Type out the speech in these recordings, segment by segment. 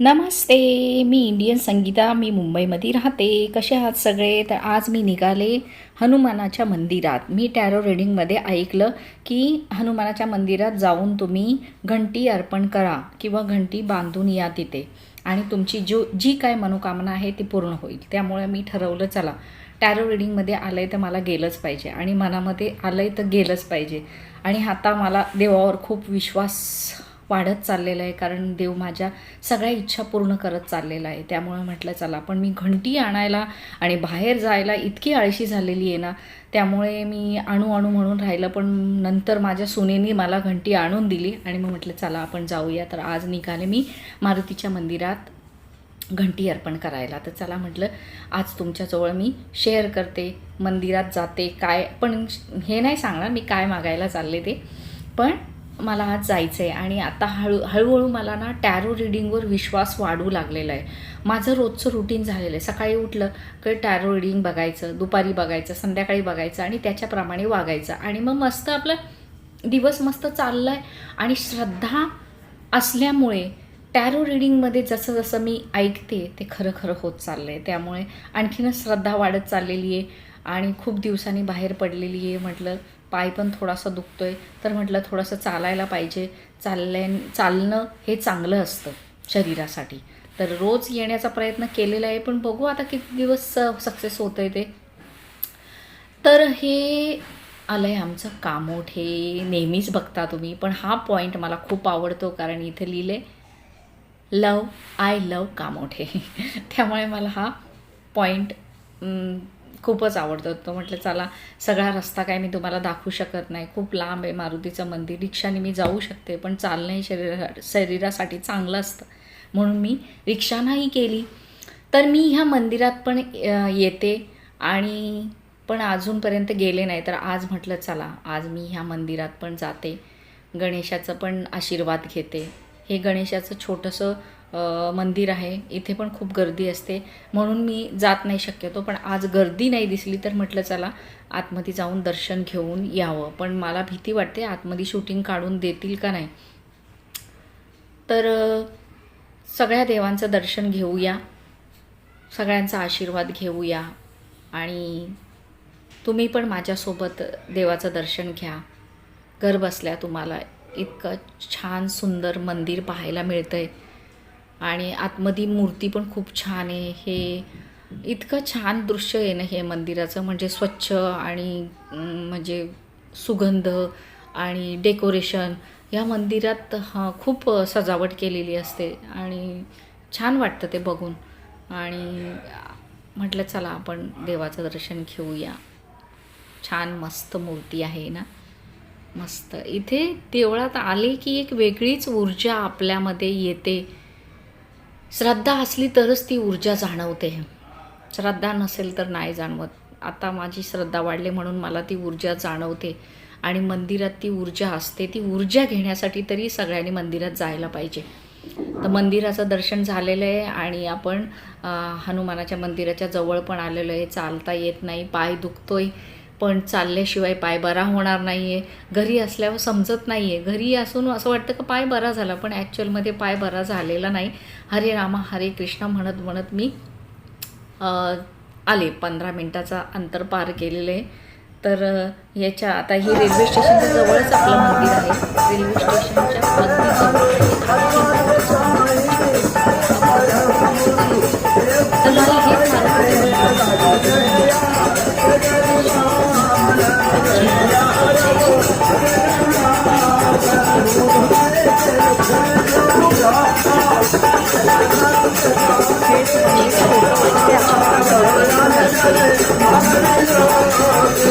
नमस्ते मी Indian Sangeeta मी मुंबईमध्ये राहते. कसे आहात सगळे? तर आज मी निघाले हनुमानाच्या मंदिरात. मी टॅरो रिडिंगमध्ये ऐकलं की हनुमानाच्या मंदिरात जाऊन तुम्ही घंटी अर्पण करा किंवा घंटी बांधून या तिथे. आणि तुमची जो जी काय मनोकामना आहे ती पूर्ण होईल. त्यामुळे मी ठरवलं चला टॅरो रिडिंगमध्ये आलं आहे तर मला गेलंच पाहिजे आणि मनामध्ये आलं आहे तर गेलंच पाहिजे. आणि आता मला देवावर खूप विश्वास वाढत चाललेलं आहे कारण देव माझ्या सगळ्या इच्छा पूर्ण करत चाललेला आहे. त्यामुळे म्हटलं चला पण मी घंटी आणायला आणि बाहेर जायला इतकी आळशी झालेली आहे ना त्यामुळे मी आणू आणू म्हणून राहिलं. पण नंतर माझ्या सुनेनी मला घंटी आणून दिली आणि मग म्हटलं चला आपण जाऊया. तर आज निघाले मी मारुतीच्या मंदिरात घंटी अर्पण करायला. तर चला म्हटलं आज तुमच्याजवळ मी शेअर करते मंदिरात जाते काय? पण हे नाही सांगणार मी काय मागायला चालले ते. पण मला आज जायचं आहे आणि आता हळू हळूहळू मला ना टॅरो रिडिंगवर विश्वास वाढू लागलेला आहे. माझं रोजचं रुटीन झालेलं आहे. सकाळी उठलं की टॅरो रिडिंग बघायचं दुपारी बघायचं संध्याकाळी बघायचं आणि त्याच्याप्रमाणे वागायचं. आणि मग मस्त आपलं दिवस मस्त चाललं आहे आणि श्रद्धा असल्यामुळे टॅरो रिडिंगमध्ये जसं जसं मी ऐकते ते खरं खरं होत चाललं आहे त्यामुळे आणखीनच श्रद्धा वाढत चाललेली आहे आणि खूप दिवसांनी बाहेर पडलेली आहे म्हटलं. पाय पण थोडासा दुखतो आहे तर म्हटलं थोडंसं चालायला पाहिजे. चालल्या चालणं हे चांगलं असतं शरीरासाठी. तर रोज येण्याचा प्रयत्न केलेला आहे. पण बघू आता किती दिवस सक्सेस होतं आहे ते. तर हे आलं आहे आमचं कामोठ. हे नेहमीच बघता तुम्ही. पण हा पॉईंट मला खूप आवडतो कारण इथे लिहिले लव आय लव कामोठे. त्यामुळे मला हा पॉईंट खूपच आवडतो. तो म्हटलं चला सगळा रस्ता काय मी तुम्हाला दाखवू शकत नाही. खूप लांब आहे मारुतीचं मंदिर. रिक्षाने मी जाऊ शकते पण चालणं हे शरीरा शरीरासाठी चांगलं असतं. म्हणून मी रिक्षानाही केली. तर मी ह्या मंदिरात पण येते आणि पण अजूनपर्यंत गेले नाही. तर आज म्हटलं चला आज मी ह्या मंदिरात पण जाते. गणेशाचं पण आशीर्वाद घेते. हे गणेशाचं छोटंसं मंदिर आहे. इथे पण खूप गर्दी असते. म्हणून मी जात नाही शक्यतो पण आज गर्दी नाही दिसली तर म्हटलं चला आतमध्ये जाऊन दर्शन घेऊन यावं. पण मला भीती वाटते आतमध्ये शूटिंग काढून देतील का नाही. तर सगळ्या देवांचं दर्शन घेऊया. सगळ्यांचा आशीर्वाद घेऊया. आणि तुम्ही पण माझ्यासोबत देवाचं दर्शन घ्या. घर बसल्या तुम्हाला इतकं छान सुंदर मंदिर पाहायला मिळतं आहे आणि आतमध्ये मूर्ती पण खूप छान आहे. हे इतकं छान दृश्य आहे ना हे मंदिराचं. म्हणजे स्वच्छ आणि म्हणजे सुगंध आणि डेकोरेशन या मंदिरात हा खूप सजावट केलेली असते. आणि छान वाटतं ते बघून. आणि म्हटलं चला आपण देवाचं दर्शन घेऊया. छान मस्त मूर्ती आहे ना. मस्त. इथे देवळात आले की एक वेगळीच ऊर्जा आपल्यामध्ये येते. श्रद्धा असली तरच ती ऊर्जा जाणवते. श्रद्धा नसेल तर नाही जाणवत. आता माझी श्रद्धा वाढली म्हणून मला ती ऊर्जा जाणवते. आणि मंदिरात ती ऊर्जा असते ती ऊर्जा घेण्यासाठी तरी सगळ्यांनी मंदिरात जायला पाहिजे. तर मंदिराचं दर्शन झालेलं आहे आणि आपण हनुमानाच्या मंदिराच्या जवळ पण आलेलो आहे. चालता येत नाही पाय दुखतोय. पण चालल्याशिवाय पाय बरा होणार नाही आहे घरी असल्यावर समजत नाही आहे घरी असून असं वाटतं की पाय बरा झाला पण ॲक्च्युअलमध्ये पाय बरा झालेला नाही. हरे रामा हरे कृष्ण म्हणत म्हणत मी आले. पंधरा मिनटाचा अंतर पार केलेलं आहे. तर याच्या आता ही रेल्वे स्टेशनच्या जवळच आपलं मंदिर आहे. रेल्वे स्टेशनच्या अगदी जवळ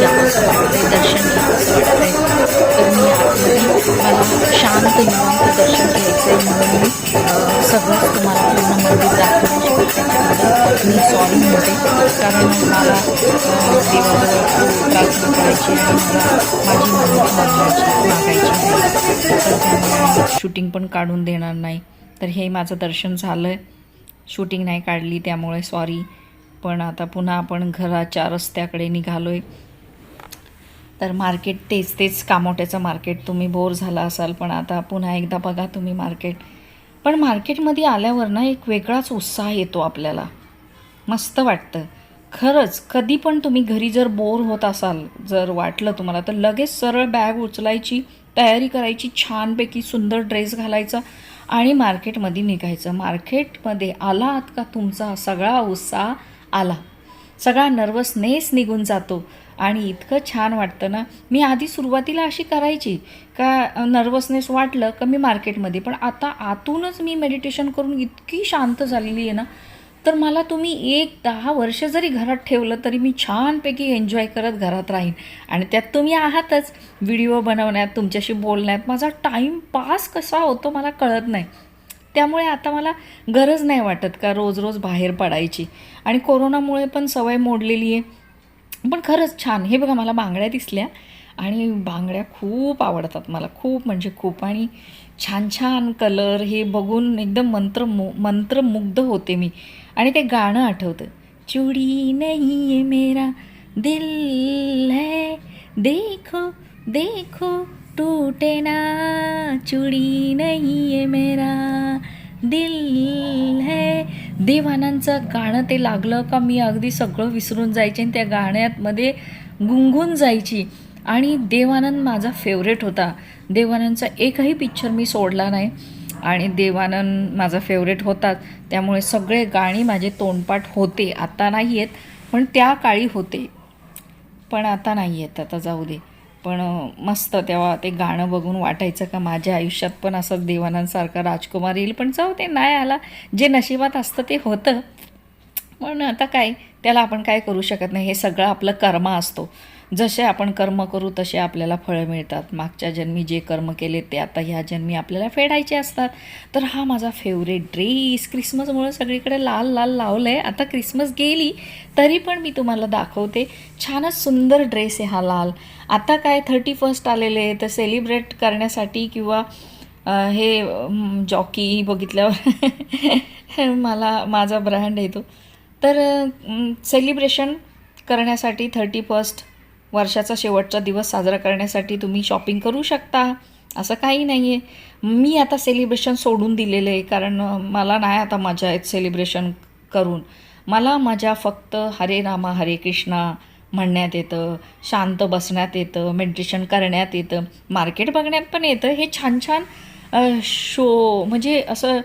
जास्त वाटतंय दर्शन घ्यावंसं वाटतंय तर मी आतमध्ये मला शांत निवांत दर्शन घ्यायचं आहे म्हणून मी अं, सगळंच तुम्हाला पूर्ण मंदिर दाखवण्याची त्याच्याबद्दल मी सॉरी म्हणते कारण मला अं, देवाजवळ प्रार्थना करायची आणि मला माझी मदत मागायची मागायची आहे तर त्यामुळे शूटिंग पण काढून देणार नाही. तर हे माझं दर्शन झालं आहे शूटिंग नाही काढली त्यामुळे सॉरी पण आता पुन्हा आपण घराच्या रस्त्याकडे निघालो आहे तर मार्केट तेच तेच कामोट्याचं मार्केट. तुम्ही बोर झाला असाल पण आता पुन्हा एकदा बघा तुम्ही मार्केट. पण मार्केटमध्ये आल्यावर ना एक वेगळाच उत्साह येतो आपल्याला. मस्त वाटतं. खरंच कधी पण तुम्ही घरी जर बोर होत असाल जर वाटलं तुम्हाला तर लगेच सरळ बॅग उचलायची तयारी करायची छानपैकी सुंदर ड्रेस घालायचा आणि मार्केटमध्ये निघायचं. मार्केटमध्ये आलात का तुमचा सगळा उत्साह आला. सगळा नर्वसनेस निघून जातो. आणि इतकं छान वाटतं ना. मी आधी सुरुवातीला अशी करायची का नर्वसनेस वाटलं का मी मार्केटमध्ये पण आता आतूनच मी मेडिटेशन करून इतकी शांत झालेली आहे ना तर मला तुम्ही एक दहा वर्ष जरी घरात ठेवलं तरी मी छानपैकी एन्जॉय करत घरात राहीन. आणि त्यात तुम्ही आहातच. व्हिडिओ बनवण्यात तुमच्याशी बोलण्यात माझा टाईम पास कसा होतो मला कळत नाही. त्यामुळे आता मला गरज नाही वाटत का रोज रोज बाहेर पडायची. आणि कोरोनामुळे पण सवय मोडलेली आहे. पण खरंच छान. हे बघा मला बांगड्या दिसल्या आणि बांगड्या खूप आवडतात मला. खूप म्हणजे खूप. आणि छान छान कलर हे बघून एकदम मंत्र मु मंत्रमुग्ध होते मी. आणि ते गाणं आठवतं. चुडी नाही आहे मेरा दिल है. देखो देखो टूटे ना. चुडी नाही आहे मेरा दिल है. देवानंदचं गाणं ते लागलं का मी अगदी सगळं विसरून जायचे आणि त्या गाण्यामध्ये गुंगून जायची. आणि देवानंद माझा फेवरेट होता. देवानंदचा एकही पिक्चर मी सोडला नाही. आणि देवानंद माझा फेवरेट होताच. त्यामुळे सगळे गाणी माझे तोंडपाठ होते. आता नाही आहेत पण त्या काळी होते. पण आता नाही आहेत आता जाऊ दे. पण मस्त तेव्हा ते गाणं बघून वाटायचं का माझ्या आयुष्यात पण असं देवानंदसारखा राजकुमार येईल. पण जाऊ ते नाही आला. जे नशिबात असतं ते होतं. पण आता काय त्याला आपण काय करू शकत नाही हे सगळं आपलं कर्म असतो. जसे आपण कर्म करू तसे आपल्याला फळं मिळतात. मागच्या जन्मी जे कर्म केले ते आता ह्या जन्मी आपल्याला फेडायचे असतात. तर हा माझा फेवरेट ड्रेस क्रिसमसमुळे सगळीकडे लाल लाल लावलं आहे आता क्रिसमस गेली तरी पण मी तुम्हाला दाखवते. छानच सुंदर ड्रेस आहे हा लाल. आता काय थर्टी फर्स्ट आलेले तर सेलिब्रेट करण्यासाठी किंवा हे जॉकी बघितल्यावर मला माझा ब्रँड येतो. तर सेलिब्रेशन करण्यासाठी थर्टी फर्स्ट वर्षाचा शेवटचा दिवस साजरा करण्यासाठी तुम्ही शॉपिंग करू शकता. असं काही नाही आहे मी आता सेलिब्रेशन सोडून दिलेलं आहे कारण मला नाही आता मजा आहेत सेलिब्रेशन करून. मला माझ्या फक्त हरे रामा हरे कृष्णा म्हणण्यात येतं शांत बसण्यात येतं मेडिटेशन करण्यात येतं मार्केट बघण्यात पण येतं. हे छान छान शो म्हणजे असं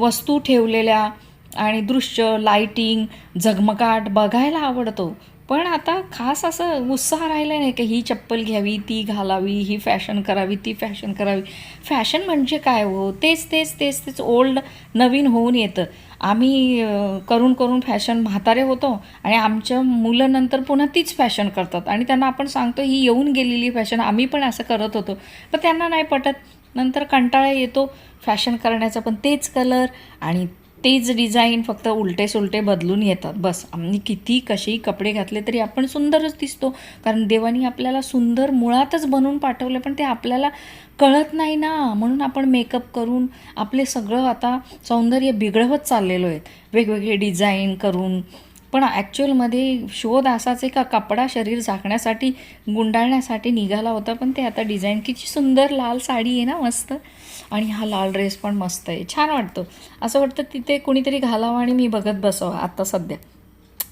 वस्तू ठेवलेल्या आणि दृश्य लाईटिंग झगमगाट बघायला आवडतो. पण आता खास असं उत्साह राहिला नाही की ही चप्पल घ्यावी ती घालावी ही फॅशन करावी ती फॅशन करावी. फॅशन म्हणजे काय हो? तेच तेच तेच तेच ओल्ड नवीन होऊन येतं. आम्ही करून करून फॅशन म्हातारे होतो आणि आमच्या मुलं नंतर पुन्हा तीच फॅशन करतात. आणि त्यांना आपण सांगतो ही येऊन गेलेली फॅशन आम्ही पण असं करत होतो. पण त्यांना नाही पटत. नंतर कंटाळा येतो. फॅशन करण्याचा पण तेच कलर आणि तेच डिझाईन फक्त उलटे सुलटे बदलून येतात. बस आम्ही किती कसेही कपडे घातले तरी आपण सुंदरच दिसतो. कारण देवानी आपल्याला सुंदर मुळातच बनवून पाठवलं पण ते आपल्याला कळत नाही ना. म्हणून आपण मेकअप करून आपले सगळं आता सौंदर्य बिघडवत चाललेलो आहेत. वेगवेगळे डिझाईन करून पण ॲक्च्युअलमध्ये शोध असाच आहे का कपडा शरीर झाकण्यासाठी गुंडाळण्यासाठी निघाला होता. पण ते आता डिझाईन किती सुंदर लाल साडी आहे ना मस्त. आणि हा लाल ड्रेस पण मस्त आहे. छान वाटतो. असं वाटतं तिथे कोणीतरी घालावं आणि मी बघत बसावं आत्ता सध्या.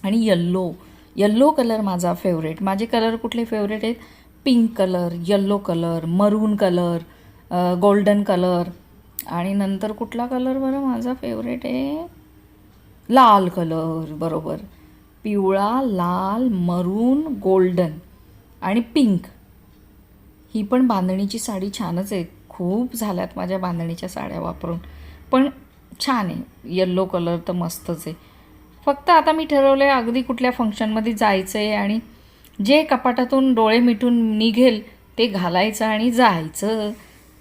आणि यल्लो यल्लो कलर माझा फेवरेट माझे कलर कुठले फेवरेट आहेत? Pink colour yellow colour maroon colour golden colour आणि नंतर कुठला कलर बरं माझा फेवरेट आहे? लाल कलर बरोबर. पिवळा लाल मरून गोल्डन आणि पिंक. ही पण बांधणीची साडी छानच आहे. खूप झाल्यात माझ्या बांधणीच्या साड्या वापरून. पण छान आहे. येल्लो कलर तर मस्तच आहे. फक्त आता मी ठरवलं आहे अगदी कुठल्या फंक्शनमध्ये जायचं आहे आणि जे कपाटातून डोळे मिटून निघेल ते घालायचं आणि जायचं.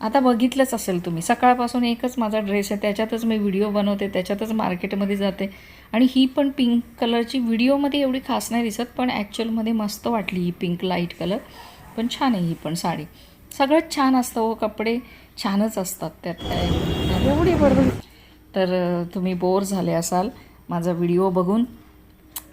आता बघितलंच असेल तुम्ही. सकाळपासून एकच माझा ड्रेस आहे त्याच्यातच मी व्हिडिओ बनवते त्याच्यातच मार्केटमध्ये जाते. आणि ही पण पिंक कलरची व्हिडिओमध्ये एवढी खास नाही दिसत पण ॲक्च्युअलमध्ये मस्त वाटली ही पिंक लाइट कलर पण छान आहे ही पण साडी. सगळंच छान असतं हो कपडे छानच असतात त्यात काय. एवढी बरोबर. तर तुम्ही बोर झाले असाल माझा व्हिडिओ बघून.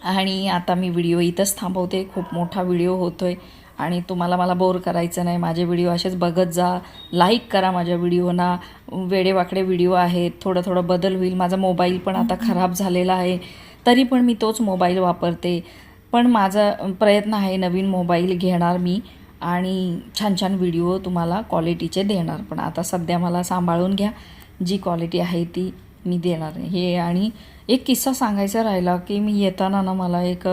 आणि आता मी व्हिडिओ इथंच थांबवते. खूप मोठा व्हिडिओ होतो आहे आणि तुम्हाला मला बोर करायचं नाही. माझे व्हिडिओ असेच बघत जा. लाईक करा माझ्या व्हिडिओना वेडेवाकडे व्हिडिओ आहेत. थोडं थोडं बदल होईल. माझा मोबाईल पण आता खराब झालेला आहे. तरी पण मी तोच मोबाईल वापरते. पण माझा प्रयत्न आहे नवीन मोबाईल घेणार मी आणि छान छान व्हिडिओ तुम्हाला क्वालिटीचे देणार. पण आता सध्या मला सांभाळून घ्या. जी क्वालिटी आहे ती मी देणार आहे हे आणि एक किस्सा सांगायचा राहिला की मी येताना ना मला एक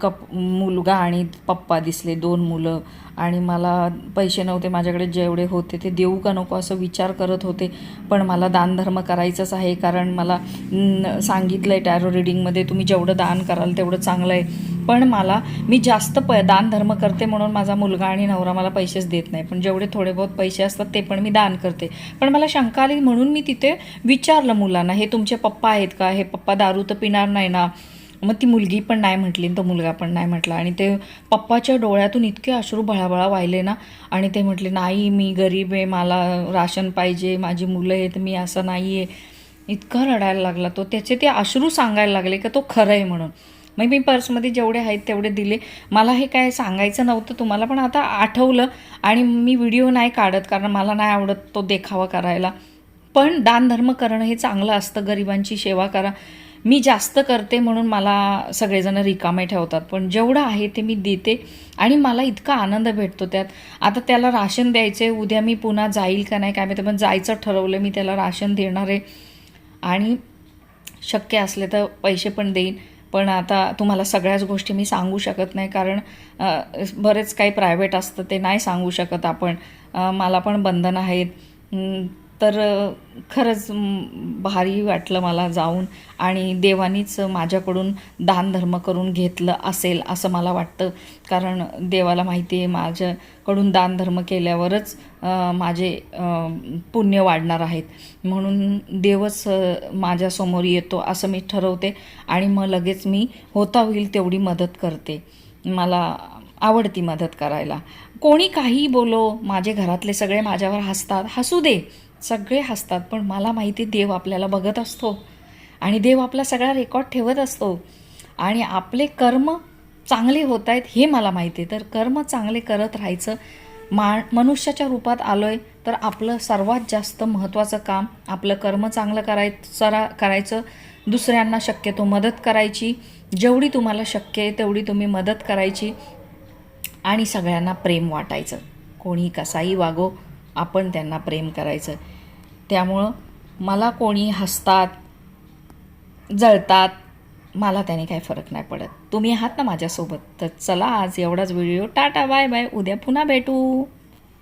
कप मुलगा आणि पप्पा दिसले दोन मुलं. आणि मला पैसे नव्हते माझ्याकडे जेवढे होते ते देऊ का नको असं विचार करत होते. पण मला दानधर्म करायचंच आहे कारण मला सांगितलं आहे टॅरो रिडिंगमध्ये तुम्ही जेवढं दान कराल तेवढं चांगलं आहे. पण मला मी जास्त प दानधर्म करते म्हणून माझा मुलगा आणि नवरा मला पैसेच देत नाही. पण जेवढे थोडे बहुत पैसे असतात ते पण मी दान करते. पण मला शंका आली म्हणून मी तिथे विचारलं मुलांना हे तुमचे पप्पा आहेत का? हे पप्पा दारू तर पिणार नाही ना? मग ती मुलगी पण नाही म्हटली आणि तो मुलगा पण नाही म्हटला. आणि ते पप्पाच्या डोळ्यातून इतके अश्रू भळाभळा वाहिले ना. आणि ते म्हटले नाही मी गरीब आहे मला राशन पाहिजे माझी मुलं आहेत मी असं नाही आहे इतका रडायला लागला तो. त्याचे ते अश्रू सांगायला लागले का तो खरं आहे म्हणून. मग मी पर्समध्ये जेवढे आहेत तेवढे दिले. मला हे काय सांगायचं नव्हतं तुम्हाला पण आता आठवलं आणि मी व्हिडिओ नाही काढत कारण मला नाही आवडत तो देखावा करायला. पण दानधर्म करणं हे चांगलं असतं. गरिबांची सेवा करा. मी जास्त करते म्हणून मला सगळेजण रिकामे ठेवतात. पण जेवढं आहे ते मी देते आणि मला इतका आनंद भेटतो त्यात. आता त्याला राशन द्यायचे उद्या मी पुन्हा जाईल का नाही काय माहिती पण जायचं ठरवलं मी त्याला राशन देणार आहे. आणि शक्य असले तर पैसे पण देईन. पण आता तुम्हाला सगळ्याच गोष्टी मी सांगू शकत नाही कारण बरेच काही प्रायव्हेट असतं ते नाही सांगू शकत आपण. मला पण बंधन आहेत. तर खरंच भारी वाटलं मला जाऊन आणि देवानीच माझ्याकडून दानधर्म करून घेतलं असेल असं मला वाटतं. कारण देवाला माहिती आहे माझ्याकडून दानधर्म केल्यावरच माझे पुण्य वाढणार आहेत. म्हणून देवच माझ्यासमोर येतो असं मी ठरवते आणि मग लगेच मी होता होईल तेवढी मदत करते. मला आवडती मदत करायला. कोणी काही बोलो माझे घरातले सगळे माझ्यावर हसतात हसू दे सगळे हसतात पण मला माहिती देव आपल्याला बघत असतो. आणि देव आपला सगळा रेकॉर्ड ठेवत असतो. आणि आपले कर्म चांगले होत आहेत हे मला माहिती आहे. तर कर्म चांगले करत राहायचं मा मनुष्याच्या रूपात आलो आहे तर आपलं सर्वात जास्त महत्त्वाचं काम आपलं कर्म चांगलं कराय सरा करायचं. दुसऱ्यांना शक्यतो मदत करायची. जेवढी तुम्हाला शक्य आहे तेवढी तुम्ही मदत करायची. आणि सगळ्यांना प्रेम वाटायचं. कोणी कसाही वागो आपण त्यांना प्रेम करायचं. त्यामुळं मला कोणी हसतात जळतात मला त्याने काही फरक नाही पडत. तुम्ही आहात ना माझ्यासोबत तर चला आज एवढाच व्हिडिओ. Tata bye bye. उद्या पुन्हा भेटू.